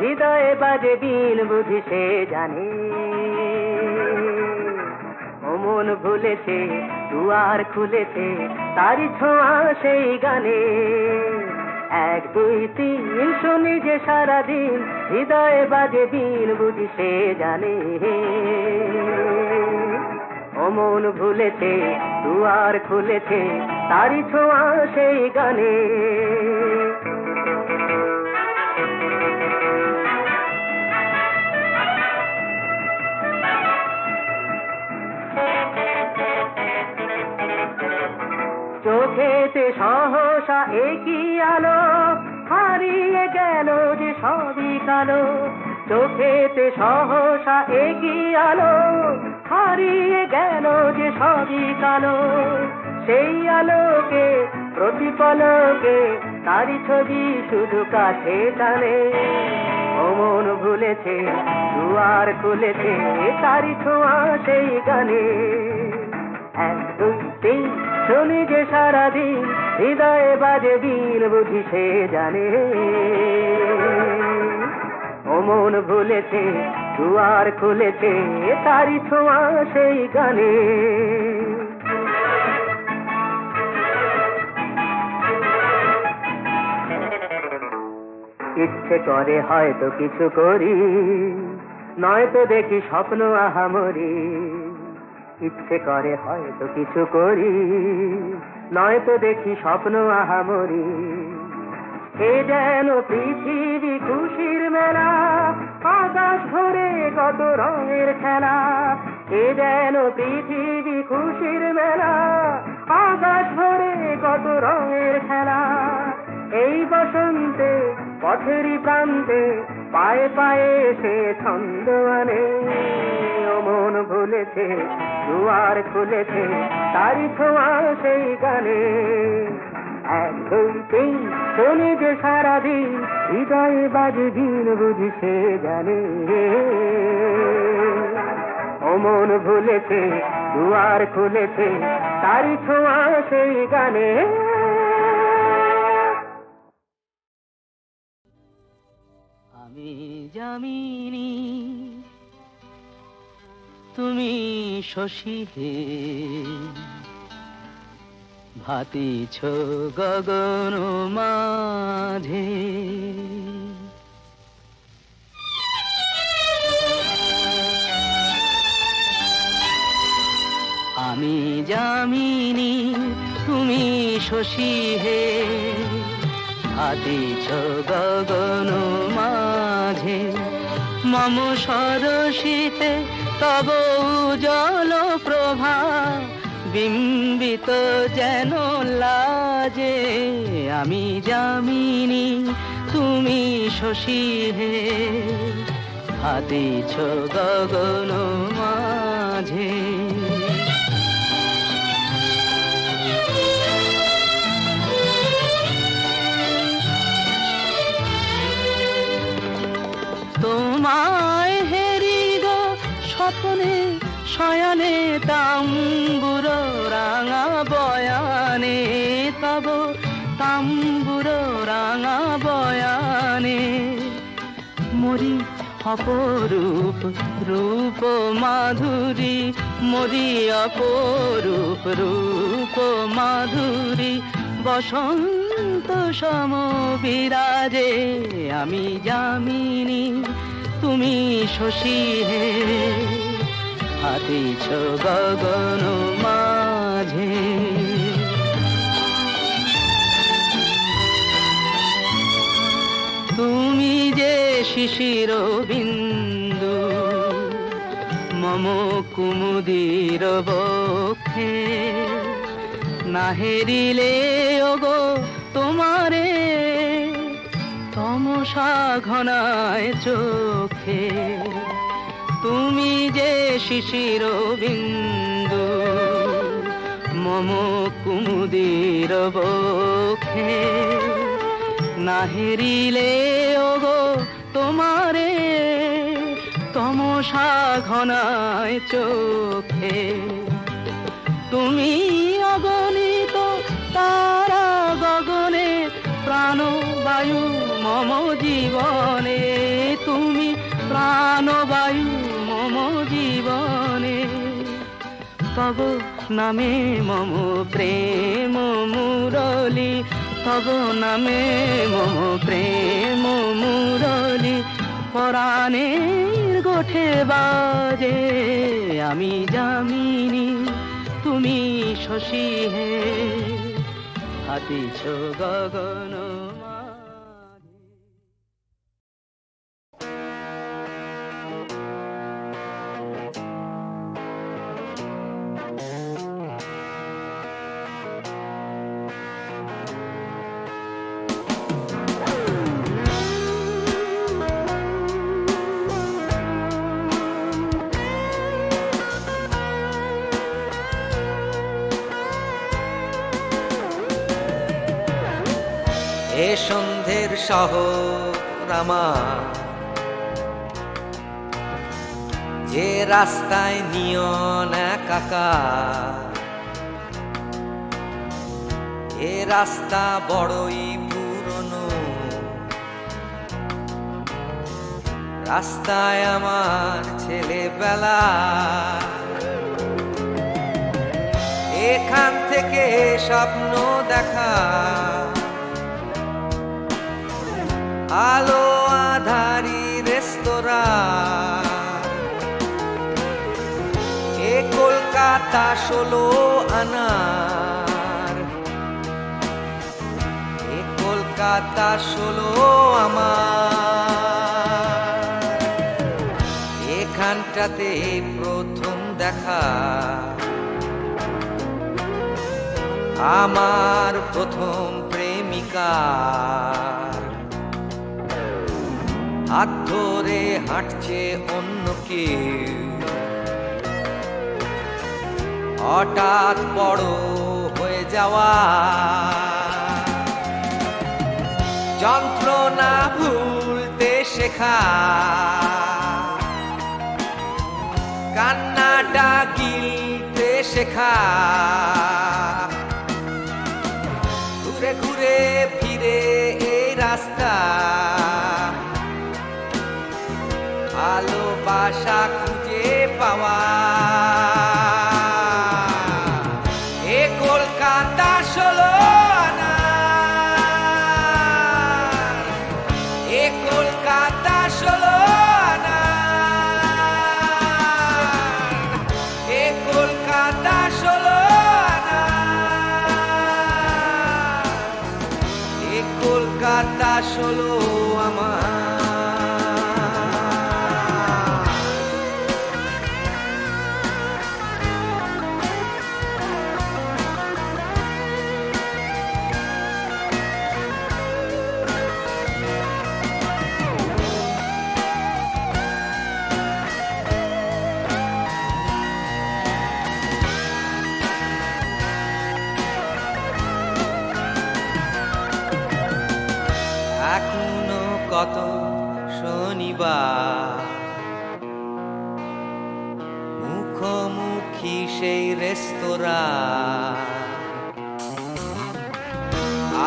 হৃদয়ে বাজে দিন বুঝি সে জানে। মন ভুলেছে, দুয়ার খুলেছে তারি ছোঁয়া সেই গানে। এক, দুই, তিন, শুনি যে সারাদিন হৃদয়ে বাজে দিন বুঝি সে জানে। ও মন ভুলেছে, দুয়ার খুলেছে তারি ছোঁয়া সেই গানে। চোখেতে সহসা একই আলো, হারিয়ে গেল যে সবই কালো। চোখেতে সহসা একই আলো, হারিয়ে গেল যে সবই কালো। সেই আলোকে, প্রতিপলকে তারি ছবি শুধু কাছে টানে। ও মন ভুলেছে, দুয়ার খুলেছে তারি ছোঁয়া সেই গানে। এক, দুই, তিন। শুনি যে সারাদিন, হৃদয়ে বাজে দিন বুঝি সে জানে। ও মন ভুলেছে, দুয়ার খুলেছে তারি ছোঁয়া সেই গানে। ইচ্ছে করে হয়তো কিছু করি, নয়তো দেখি স্বপ্ন আহামরি। ইচ্ছে করে হয়তো কিছু করি। নয়তো দেখি স্বপ্ন আহামরি। এ যেন পৃথিবী খুশির মেলা, আকাশ ভরে কত রঙের খেলা। এ যেন পৃথিবী খুশির মেলা, আকাশ ভরে কত রঙের খেলা। এই বসন্তে, পথেরই প্রান্তে, পায়ে পায়ে সে ছন্দ আনে। ভুলেছে দুয়ার খুলেছে, তারি ছোঁয়া সেই গানে। এক যে সারাদিন, হৃদয়ে বাজে দিন বুঝি সে জানে ও মন ভুলেছে, দুয়ার খুলেছে, তারি ছোঁয়া সেই গানে। আমি জামিনী তুমি শশী হে। ভাতি ভাতিছ গগন মাঝে। আমি জামিনী তুমি শশী হে। ভাতিছ গগন মাঝে। মম সরসিতে তব জল প্রভা বিম্বিত যেন লাজে। আমি জামিনী তুমি শশী হে। হাতিছ গগন মাঝে। গো স্বপ্নে শয়নে তাম্বুর রাঙা বয়ানে, তব তাম্বুর রাঙা বয়ানে। মরি অপরূপ রূপ মাধুরী, মরি অপরূপ রূপ মাধুরী, বসন্ত সম বিরাজে আমি জামিনী তুমি শশী হে। হাতিছ গগন মাঝে। তুমি যে শিশির বিন্দু, মম কুমুদির বক্ষে। না হেরিলে ওগো তোমারে ঘনায় চোখে। তুমি যে শিশির বিন্দু, মম কুমুদির বক্ষে। না হেরিলে, ওগো তোমারে, তমসা ঘনায় চোখে। তুমি অগণিত তারা গগনে প্রাণ বায়ু মম জীবনে, তুমি প্রাণ বায়ু মম জীবনে। তব নামে মম প্রেম মুরলি, তব নামে মম প্রেম মুরলি। পরাণের গোঠে বাজে, আমি জামিনী তুমি শশী হে। হাতিছ গগন শহর আমার। যে রাস্তায় নিয়ন একাকার এ রাস্তা বড়ই পুরনো। রাস্তায় আমার ছেলেবেলা। এখান থেকে স্বপ্ন দেখা। আলো আধারি রেস্তোরাঁ। এ কলকাতা ষোলো আনার। এ কলকাতা ষোলো আমার। এখানটাতে প্রথম দেখা। আমার প্রথম প্রেমিকার হাত ধরে হাঁটছে অন্য কেউ। হঠাৎ বড় হয়ে যাওয়া। যন্ত্রণা ভুলতে শেখা। কান্নাটা গিলতে শেখা। ঘুরে ঘুরে ফিরে এই রাস্তা। ভালোবাসা খুঁজে পাওয়া।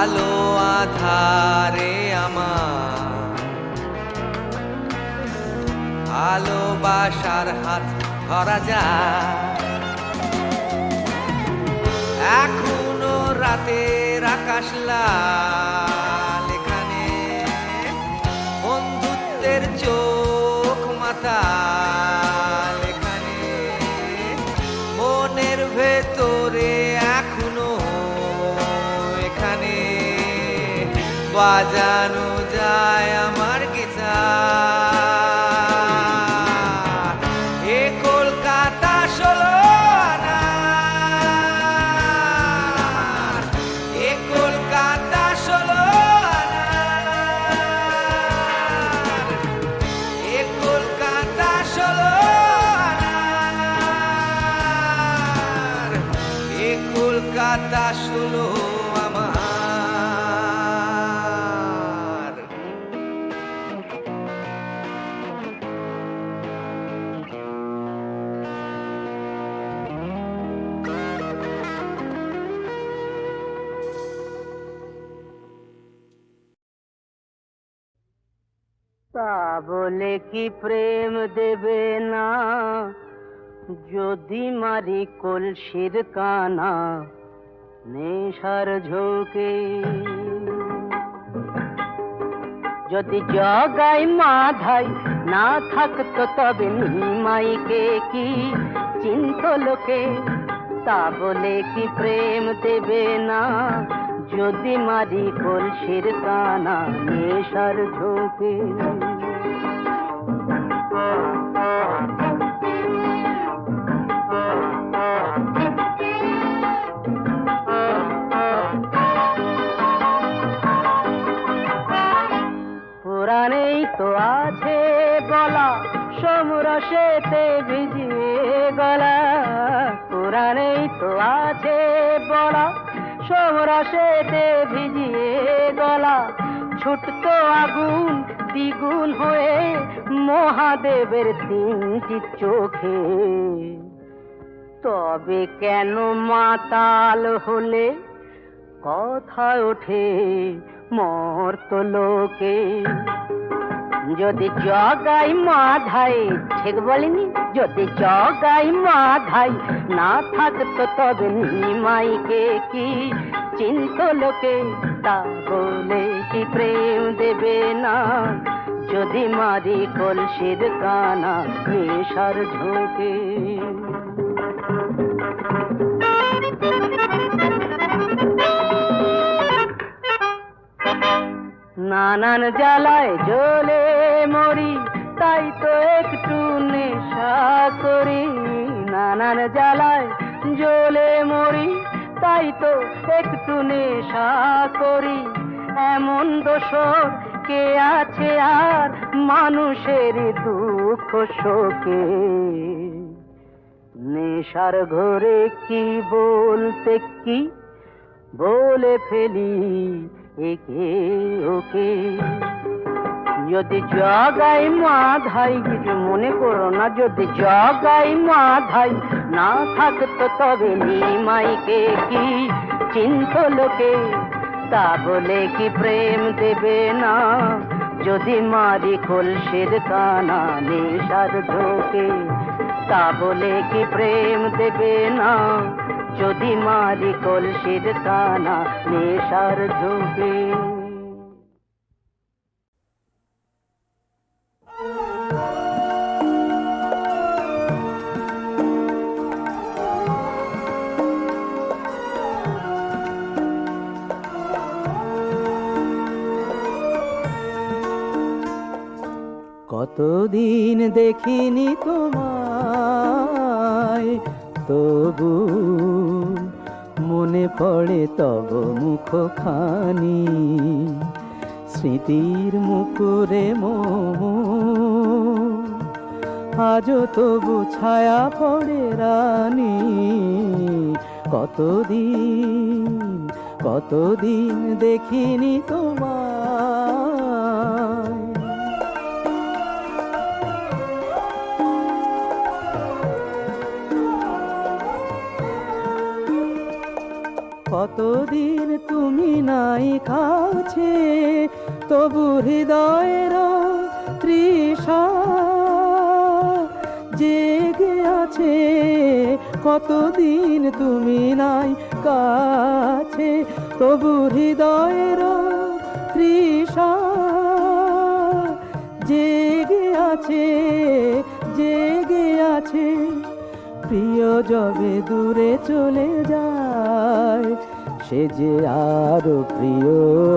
আলো আধারে আমার। হাত ধরা যায়। এখনও রাতের আকাশ লাল এখানে। বন্ধুত্বের চোখ মাতাল বাজানো যায় আমার তা বলে কি প্রেম দেবে না? যদি মারি কলসির কানা, নেশার ঝোঁকে। যদি জগাই মাধাই না থাকতো তবে নিমাইকে কি চিন্ত লোকে? তা বলে কি প্রেম দেবে না? যদি মারি কলসির কানা, নেশার ঝোঁকে। সমরসেতে ভিজিয়ে গলা, ছুটতো আগুন, দ্বিগুণ হয়ে মহাদেবের তিনটি চোখে। তবে কেন মাতাল হলে? কথা ওঠে মর্ত লোকে। যদি জগাই মাধাই, ঠিক বলিনি? যদি জগাই মাধাই, না থাকতো তবে নিমাইকে কি চিন্ত লোকে, তা বলে কি প্রেম দেবে না? যদি মারি কলসির কানা, নেশার ঝোঁকে। নানান জ্বালায় জ্বলে মরি, তাই তো একটু নেশা করি। নানান জ্বালায় জ্বলে মরি তাই তো একটু নেশা করি। এমন দোষর কে আছে আর মানুষের দুঃখ শোকে? নেশার ঘরে কি বলতে কি? বলে ফেলি একে ওকে। যদি জগাই মাধাই কিছু মনে করো না যদি জগাই মাধাই, না থাকতো তবে নিমাইকে কি চিন্ত লোকে? তা বলে কি প্রেম দেবে না? যদি মারি কলসির কানা নেশার ঝোঁকে তা বলে কি প্রেম দেবে না? যদি মারি কলসির কানা নেশার ঝোঁকে কতদিন দেখিনি তোমায়, তবু মনে পড়ে তব মুখখানি। স্মৃতির মুকুরে মোম আজও তবু ছায়া পড়ে রানী। কতদিন কতদিন দেখিনি তোমায় কতদিন তুমি নাই কাছে, তবু হৃদয়ের তৃষা জেগে আছে। কতদিন তুমি নাই কাছে, তবু হৃদয়ের তৃষা জেগে আছে জেগে আছে। প্রিয় যবে দূরে চলে যায় সে যে আরও প্রিয়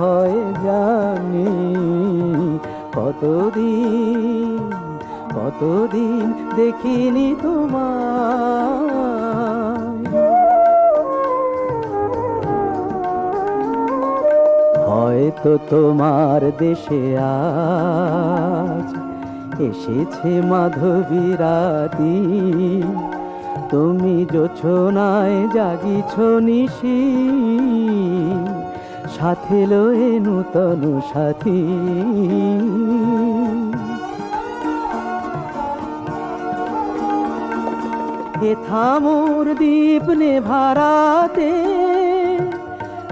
হয় জানি। কতদিন কতদিন দেখিনি তোমার হয়তো তোমার দেশে আজ এসেছে মাধবী রাতি তুমি যোছনায় জাগিছ নিশি। সাথে লয়ে নূতন সাথী। হে থামোর দীপ নেভারাতে,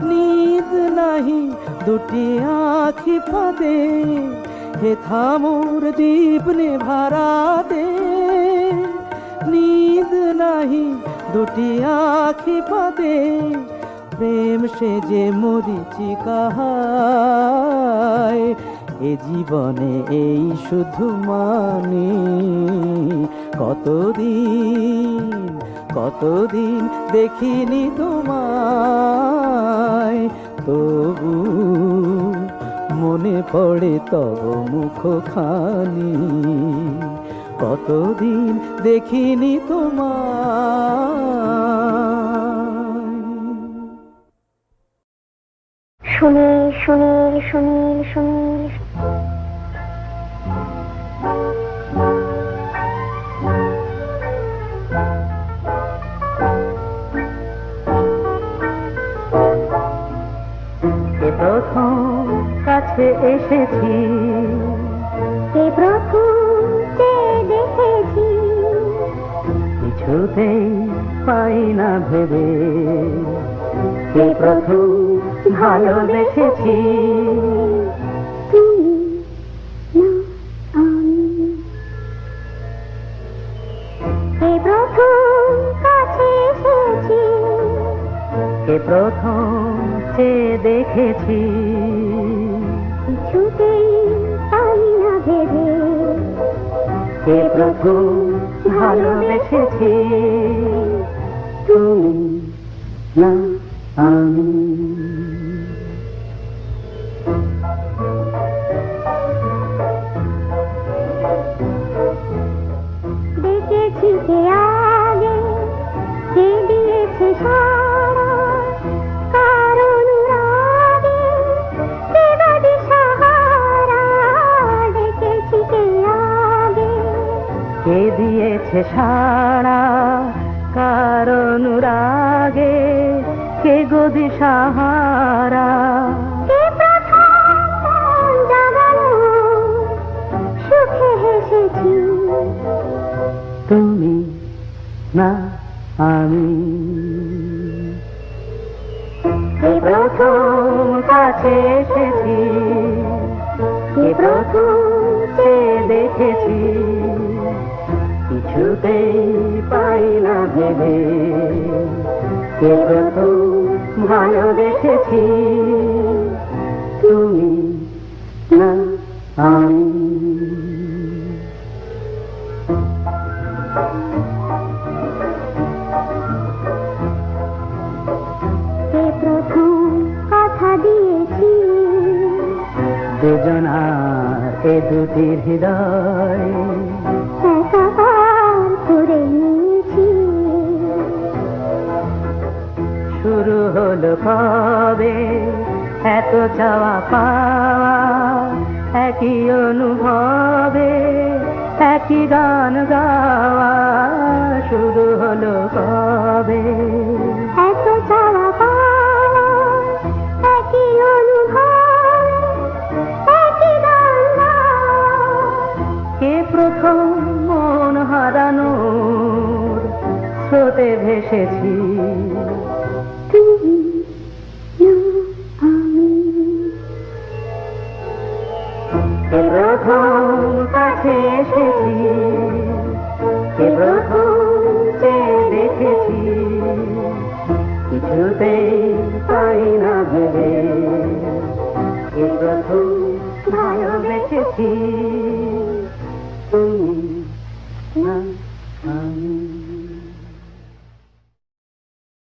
নিদ নাহি দুটি আখি ফাঁদে। হে থামোর দীপ নেভারাতে, নিদ নাহি, দুটি আখি ফাঁদে প্রেম সে যে মরিচিকাহায় এ জীবনে এই শুধু মানে। কতদিন কতদিন দেখিনি তোমায়, তবু মনে পড়ে তব মুখখানি। কতদিন দেখিনি তোমার সুনীল সুনীল সুনীল সুনীল প্রথম কাছে এসেছি। কিছুতেই পাই না ভেবে। এ প্রথম ভালোবেসেছি প্রথম চেয়ে দেখেছি। কিছুতেই পাই না ভেবে। এ প্রথম ভালোবেসেছি তুমি তুমি না, আমি। প্রথম কাছে এসেছি, কে প্রথম দেখেছি কিছুতেই পাই না ভেবে। কে প্রথম ভালোবেসেছি, তুমি না, আমি। এ দুটি হৃদয়। শুরু হলো কবে? এত চাওয়া পাওয়া একই অনুভবে একই গান গাওয়া। শুরু হলো কবে? প্রথম মন হারানোর স্রোতে ভেসেছি। প্রথম কাছে এসেছি প্রথম চেয়ে দেখেছি। কিছুতেই পাই না ভেবে প্রথম ভালোবেসেছি